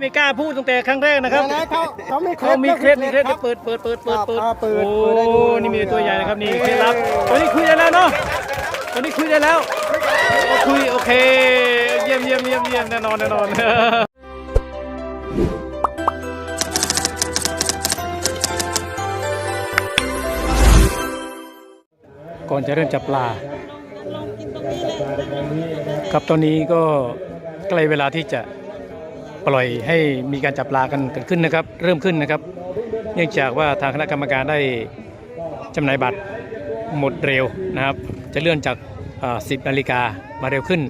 ไม่กล้าพูดตั้งแต่ครั้งแรกนะครับนะเขาเขาไม่เขามีเคล็ดมีเคล็ดเปิดเปิดเปิดเปิดเปิดครับเปิดโอ้เปิดได้ดู นี่มีตัวใหญ่นะครับนี่เคล็ดลับตอนนี้คุยได้แล้วเนาะตอนนี้คุยได้แล้วโอ้คุยโอเค เยี่ยมเยี่ยมเยี่ยมเยี่ยมแน่นอนแน่นอนก่อนจะเริ่มจับปลา ครับตอนนี้ก็ใกล้เวลาที่จะ ปล่อยให้มีการจับปลากันเกิดขึ้นนะครับ เริ่มขึ้นนะครับ เนื่องจากว่าทางคณะกรรมการได้จำหน่ายบัตรหมดเร็วนะครับ จะเลื่อนจาก 10นาฬิกามาเร็วขึ้น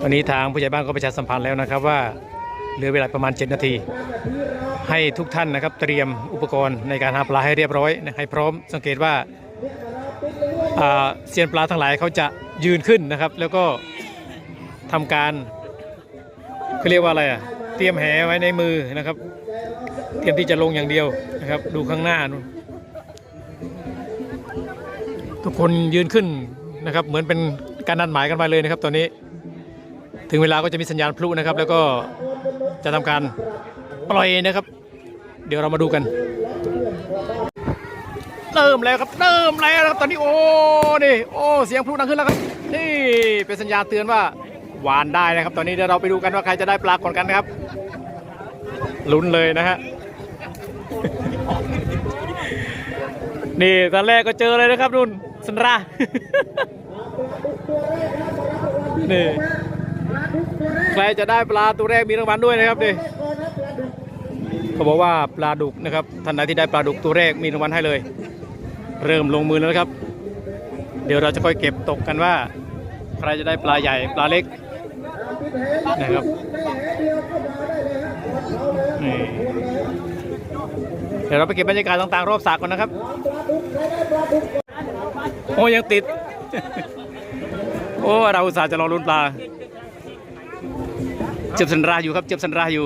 ตอนนี้ทางผู้ใหญ่บ้านก็ประชาสัมพันธ์แล้วนะครับว่าเหลือเวลาประมาณ 7 นาที ให้ทุกท่านนะครับเตรียมอุปกรณ์ในการหาปลาให้เรียบร้อยให้พร้อมสังเกตว่าอ่าเซียนปลาทั้งหลายเขาจะยืนขึ้นนะครับ แล้วก็ทำการ เขาเรียกว่าอะไรอะ เตรียมแหไว้ในมือนะครับ เตรียมที่จะลงอย่างเดียวนะครับ ดูข้างหน้านู่นทุกคนยืนขึ้นนะครับ เหมือนเป็นการนัดหมายกันไปเลยนะครับ ตอนนี้ ถึงเวลาก็จะมีสัญญาณพลุนะครับ แล้วก็จะทำการปล่อยนะครับ เดี๋ยวเรามาดูกันเริ่มแล้วครับเริ่มแล้วครับตอนนี้โอ้นี่โอ้เสียงพลุดังขึ้นแล้วครับนี่เป็นสัญญาณเตือนว่า วานได้นะครับ ตอนนี้เดี๋ยวเราไปดูกันว่าใครจะได้ปลาก่อนกันนะครับลุ้นเลยนะฮะนี่ตอนแรกก็เจอเลยนะครับนุ่นสันรานี่ใครจะได้ปลาตัวแรกมีรางวัลด้วยนะครับดิเขาบอกว่าปลาดุกนะครับท่านใดที่ได้ปลาดุกตัวแรกมีรางวัลให้เลย เริ่มลงมือแล้วครับ เดี๋ยวเราจะค่อยเก็บตกกันว่า ใครจะได้ปลาใหญ่ปลาเล็ก นะครับนี่เดี๋ยวเราไปเก็บบรรยากาศต่างๆรอบสระก่อนนะครับ โอ้ยังติด โอ้เราอุตส่าห์จะรอลุ้นปลา เจ็บสันราอยู่ครับ เจ็บสันราอยู่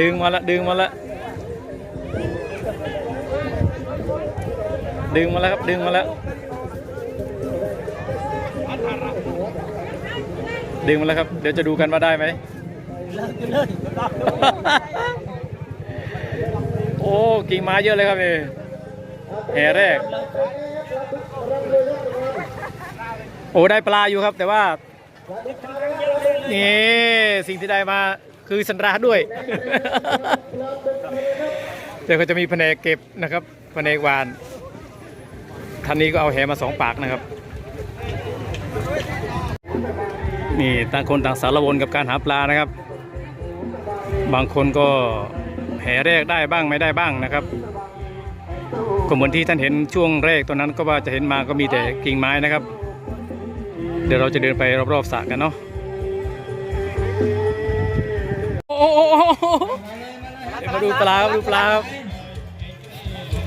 ดึงมาละดึงมาละดึงมาแล้วครับดึงมาแล้ว ดึงมาแล้วครับ เดี๋ยวจะดูกันว่าได้ไหม โอ้กิ่งไม้เยอะเลยครับนี่แห่แรก โอ้ได้ปลาอยู่ครับ แต่ว่า นี่สิ่งที่ได้มาคือสันราด้วย เดี๋ยวเขาจะมีแผนกเก็บนะครับแผนกหวานท่านนี้ก็เอาแหมาสองปากนะครับ นี่ต่างคนต่างสารวนกับการหาปลานะครับ บางคนก็แห่แรกได้บ้างไม่ได้บ้างนะครับก็เหมือนที่ท่านเห็นช่วงแรกตอนนั้นก็ว่าจะเห็นมาก็มีแต่กิ่งไม้นะครับ เดี๋ยวเราจะเดินไปรอบๆสระกันเนาะโอ้โหเดี๋ยวมาดูปลาครับดูปลาครับ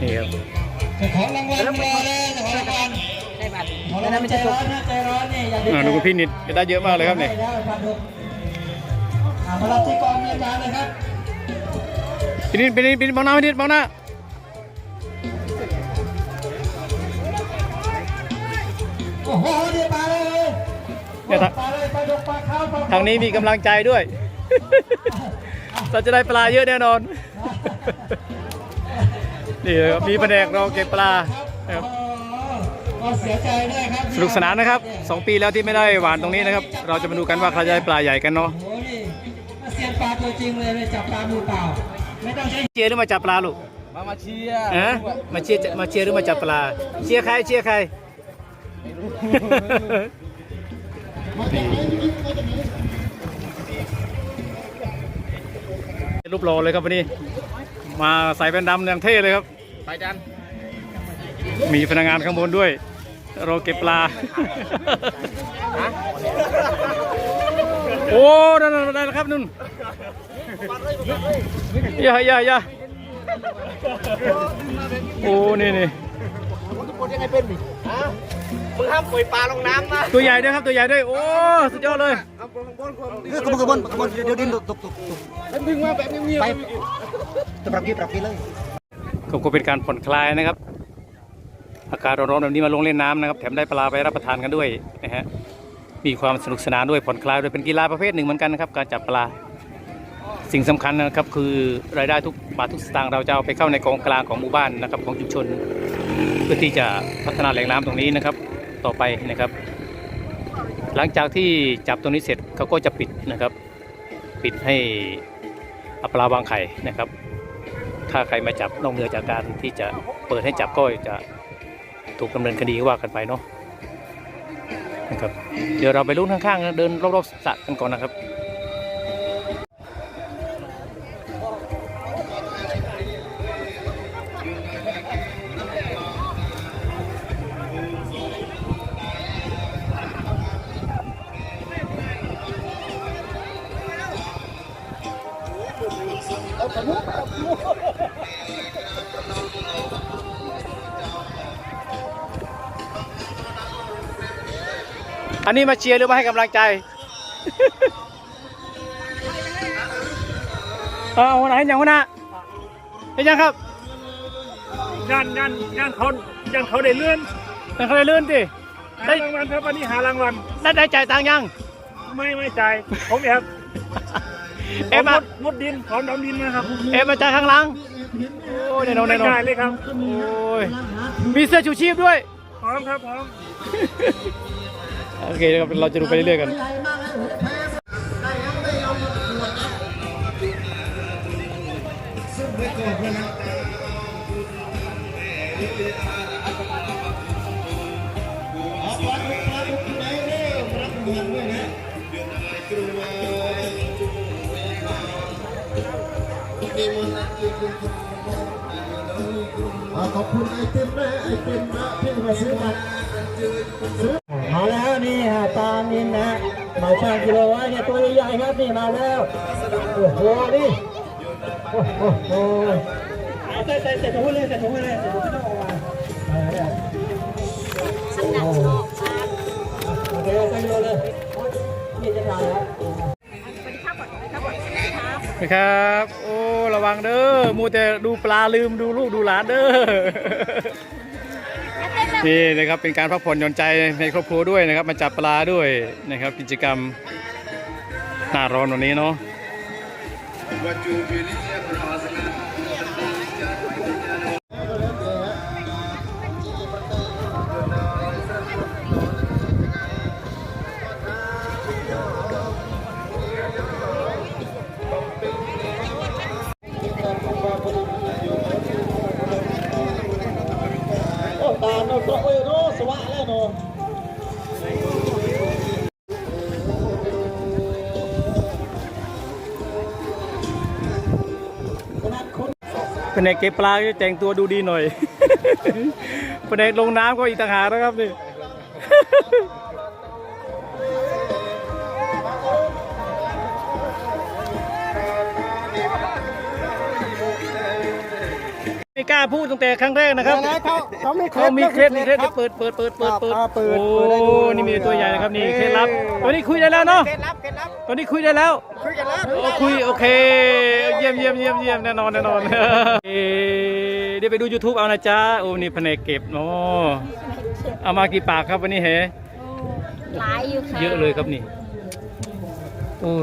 นี่ครับของรางวัลรอเลยของรางวัล ด้บัตรของแล้ราวงวันั้ลนมันใจจะตร้อกนนะใจร้อนนี่อย่าดื้อ่าดูคุณพี่นิดจะได้เยอะมากเลยครับเนี่ยได้ปลาดุกอ่ามารับที่กองมีการเลยครับพี่นิดพี่นิดพี่นิดมองหน้าพี่นิดมองหน้าโอ้โหเดี๋ยวปลาเลยเนี่ยทางปลาเลยปลาดุกปลาขาวปลาทางนี้มีกำลังใจด้วย เราจะได้ปลาเยอะแน่นอนนี่ครับมีแผนกเราเก็บปลานะครับก็เสียใจด้วยครับสนุกสนานนะครับสองปีแล้วที่ไม่ได้หวานตรงนี้นะครับ เราจะมาดูกันว่าใครจะได้ปลาใหญ่กันเนาะโอ้โหนี่มาเสียนปลาตัวจริงเลยเลยจับปลามือเปล่าไม่ต้องใช้เชียร์หรือมาจับปลาลูกมามาเชียร์ฮะมาเชียร์มาเชียร์หรือมาจับปลา เชียร์ใครเชียร์ใครรูปโลเลยครับวันนี้ มาใส่เป็นดำอย่างเท่เลยครับไปจันมีพนักงานข้างบนด้วย เราเก็บปลา โอ้นั่นๆได้แล้วครับนุ่นอย่าอย่าอย่าโอ้นี่นี่ทุกคนยังไงเป็นมึงห้ามปล่อยปลาลงน้ำนะตัวใหญ่ด้วยครับตัวใหญ่ด้วย โอ้ สุดยอดเลยเอาบนบนคนเออกระบวนกระบวนกระบวนเดี๋ยวดินตกตกตกแล้วดึงมาแบบเงียบไปจะปรับกี่ปรับกี่เลยก็เป็นการผ่อนคลายนะครับ อากาศร้อนๆแบบนี้มาลงเล่นน้ำนะครับ แถมได้ปลาไปรับประทานกันด้วยนะฮะมีความสนุกสนานด้วยผ่อนคลายด้วยเป็นกีฬาประเภทหนึ่งเหมือนกันนะครับ การจับปลาสิ่งสำคัญนะครับคือรายได้ทุกบาททุกสตางค์เราจะเอาไปเข้าในกองกลางของหมู่บ้านนะครับของชุมชน เพื่อที่จะพัฒนาแหล่งน้ำตรงนี้นะครับ ต่อไปนะครับ หลังจากที่จับตรงนี้เสร็จเขาก็จะปิดนะครับ ปิดให้อปลาวางไข่นะครับ ถ้าใครมาจับนอกเหนือจากการที่จะเปิดให้จับก็จะ ถูกดำเนินคดีว่ากันไปเนาะนะครับ เดี๋ยวเราไปลุ้นข้างๆนะเดินรอบๆสระกันก่อนนะครับ อันนี้มาเชียร์หรือมาให้กำลังใจ เอาเอาไหนอย่างวะนะเห็นยังครับงานงานงานเขางานเขาได้เลื่อนยังเขาได้ลื่นสิหารางวัลครับวันนี้หารางวัลได้ได้จ่ายตังค์ยัง ไม่ไม่จ่ายผมเนี่ยครับเอ็มผมามุดมุดดินถอนดำดินนะครับเอ็มมาจ่ายข้างหลังโอ้ยแน่นอนไม่แน่นอนจ่ายเลยครับโอ้ยมีเสื้อชูชีพด้วยพร้อมครับพร้อม โอเคครับเราจะดูไปเรื่อยๆกันขอบคุณไอติมนะไอติมนะที่มาซื้อบัตรซื้อมาแล้ว นินนะมาช่างกิโลไว้เนี่ยตัวใหญ่ๆครับนี่มาแล้วโอ้โหนี่โอ้โหโอ้ใส่ใส่ใส่ถุงเลยใส่ถุงเลยใส่ถุงไม่ต้องเอามามาแล้วโอ้โหโอเคเอาไปโยนเลยนี่จะถ่ายแล้วนะครับ โอ้ ระวังเด้อ มูแต่ดูปลาลืมดูลูกดูหลานเด้อ นี่นะครับเป็นการพักผ่อนหย่อนใจในครอบครัวด้วยนะครับ มาจับปลาด้วยนะครับ กิจกรรมหน้าร้อนวันนี้เนาะ สวะแล้วโนเป็นไงเก็บปลาจะแต่งตัวดูดีหน่อยเป็นไงลงน้ำก็อีกต่างหากนะครับนี่ กล้าพูดตั้งแต่ครั้งแรกนะครับเขาเขาไม่เคเขามีเคล็ดมีเคล็ดเปิดเปิดเปิดเปิดเปิดอ่าเปิดโอ้เปิดให้ดูนี่มีตัวใหญ่นะครับนี่เคล็ดลับตัวนี้คุยได้แล้วเนาะเคล็ดลับเคล็ดลับตัวนี้คุยได้แล้วคุยกันแล้วโอ้คุยโอเค เยี่ยมเยี่ยมเยี่ยมเยี่ยมแน่นอนแน่นอนเอ่อเดี๋ยวไปดู YouTube เอานะจ๊ะโอ้นี่แผนกเก็บเนาะเอามากี่ปากครับวันนี้เหหลายอยู่ค่ะเยอะเลยครับนี่โอ้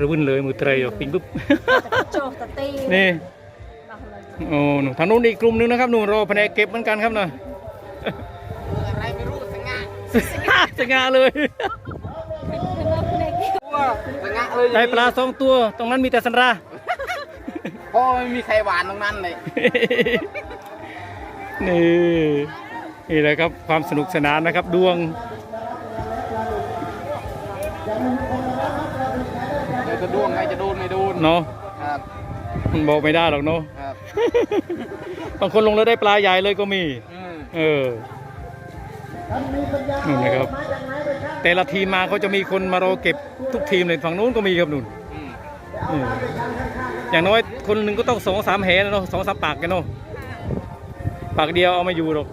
ระวุ่นเลยมือเตรยปิงปุ๊บโจกตะตีนี่ โอ้หนูทางนู้นอีกกลุ่มนึงนะครับหนูรอแผนกเก็บเหมือนกันครับนะอะไรไม่รู้สง่าสง่าเลยสง่าเลยได้ปลาสองตัวตรงนั้นมีแต่สันราเพราะไม่มีใครหวานตรงนั้นเลยนี่นี่แหละครับความสนุกสนานนะครับดวงเดี๋ยวจะดวงใครจะโดนไม่โดนเนาะครับมันบอกไม่ได้หรอกเนาะครั บบางคนลงแล้วได้ปลาใหญ่เลยก็มีอืมเออนู่นนะครับ แต่ละทีมมาเขาจะมีคนมารอเก็บทุกทีมเลยฝั่งนู้นก็มีครับนู่นอืมอืมอย่างน้อยคนหนึ่งก็ต้องสองสามแหนะเนาะสองสามปากกันเนาะปากเดียวเอาไม่อยู่หรอก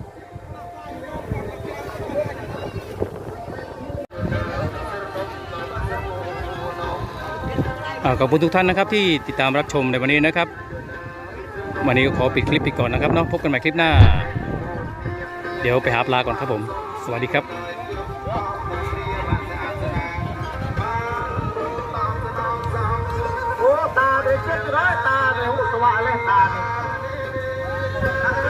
อ่าขอบคุณทุกท่านนะครับที่ติดตามรับชมในวันนี้นะครับ วันนี้ก็ขอปิดคลิปไปก่อนนะครับเนาะพบกันใหม่คลิปหน้า เดี๋ยวไปหาปลาก่อนครับผม สวัสดีครับโอ้ตาเจ็บอยตาเลยหูสวะเลยตาเนี่ย